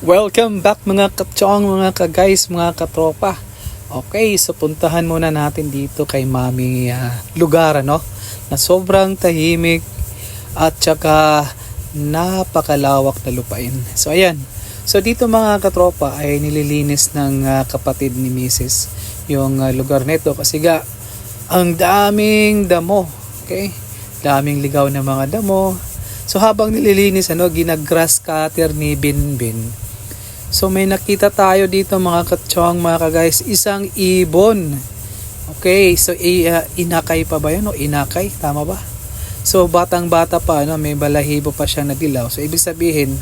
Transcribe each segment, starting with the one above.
Welcome back mga katsyong, mga ka-guys, mga katropa. Okay, so puntahan muna natin dito kay Mami ah, lugar ano, na sobrang tahimik at saka napakalawak na lupain. So ayan, so dito mga katropa ay nililinis ng ah, kapatid ni Mrs. yung ah, lugar nito kasi ga ang daming damo. Okay? Daming ligaw na mga damo. So habang nililinis ano, ginag-grass cutter ni Binbin. So may nakita tayo dito mga katsyong mga ka-guys, isang ibon. Okay, so uh, inakay pa ba yun o inakay? Tama ba? So batang bata pa, ano, may balahibo pa siyang nadilaw. So ibig sabihin,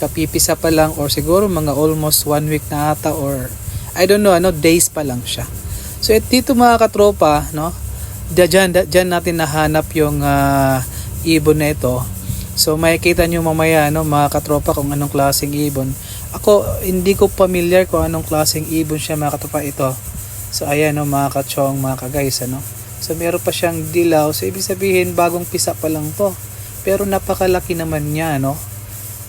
kapipisa pa lang or siguro mga almost one week na ata or I don't know, ano, days pa lang siya. So et dito mga katropa, no, dyan, dyan natin nahanap yung ah, ibon na ito. So makikita nyo mamaya no, mga katropa kung anong klaseng ibon. Ako hindi ko familiar kung anong klaseng ibon siya mga katropa ito. So ayan no, mga kachong, mga kagays ano. So meron pa siyang dilaw. So ibig sabihin bagong pisa pa lang to. Pero napakalaki naman niya no.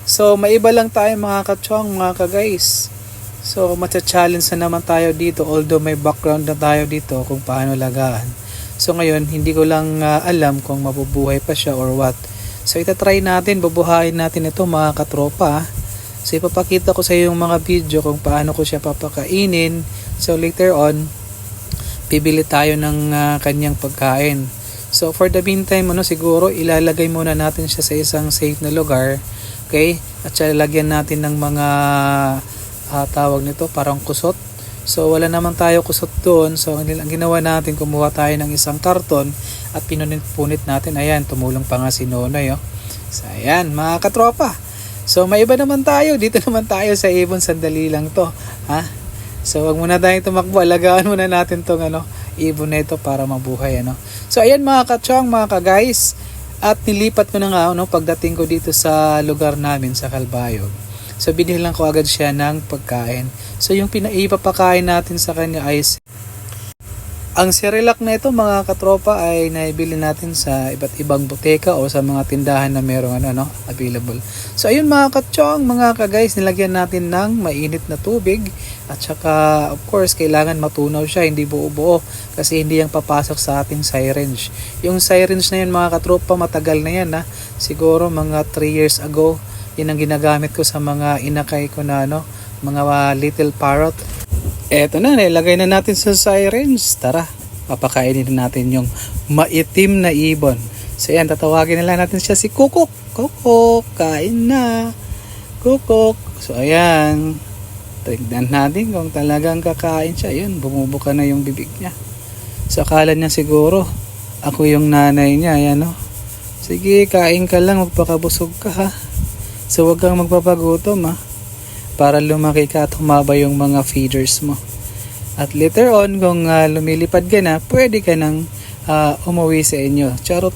So maiba lang tayo mga kachong, mga kagays. So matcha-challenge na naman tayo dito although may background na tayo dito kung paano lagaan. So ngayon hindi ko lang ah, alam kung mabubuhay pa siya or what. So itatry natin, bubuhayin natin ito mga katropa. So ipapakita ko sa iyo yung mga video kung paano ko siya papakainin. So later on, bibili tayo ng ah, kanyang pagkain. So for the meantime, ano, siguro ilalagay muna natin siya sa isang safe na lugar. Okay? At siya lagyan natin ng mga ah, tawag nito, parang kusot. So wala naman tayo kusot doon. So ang ang ginawa natin, kumuha tayo ng isang karton at pinunit-punit natin. Ayan, tumulong pa nga si Nonoy. Oh. So ayan, mga katropa. So may iba naman tayo. Dito naman tayo sa ibon. Sandali lang to. Ha? So wag muna tayong tumakbo. Alagaan muna natin tong ano, ibon na ito para mabuhay. Ano? So ayan mga kachong, mga ka-guys. At nilipat ko na nga ano, pagdating ko dito sa lugar namin sa Calbayog. So binilang ko agad siya ng pagkain. So yung pinaipapakain natin sa kanya ay ang Cerelac na ito mga katropa ay naibili natin sa iba't ibang buteka o sa mga tindahan na merong ano, ano, available. So ayun mga katsyong, mga ka-guys, nilagyan natin ng mainit na tubig at saka of course kailangan matunaw siya, hindi buo-buo kasi hindi yan papasok sa ating syringe. Yung syringe na yun mga katropa matagal na yan ha. Siguro mga 3 years ago, yun ang ginagamit ko sa mga inakay ko na ano, mga little parrot. Eto na, nilagay na natin sa syringe. Tara, papakainin natin yung maitim na ibon. So yan, tatawagin na lang natin siya si Kukuk. Kukuk, kain na. Kukuk. So ayan, tignan natin kung talagang kakain siya. Yun, bumubuka na yung bibig niya. So akala niya siguro, ako yung nanay niya. Ayan o. Sige, kain ka lang, magpakabusog ka ha. So wag kang magpapagutom ha para lumaki ka at humaba yung mga feeders mo. At later on, kung ah, lumilipad ka na, pwede ka nang ah, umuwi sa inyo. Charot,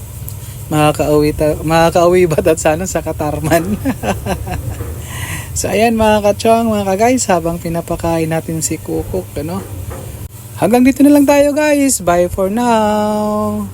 makakauwi, ta- makakauwi ba at sana sa Katarman? so ayan mga kachong, mga ka-guys, habang pinapakain natin si Kukuk, ano? Hanggang dito na lang tayo guys. Bye for now.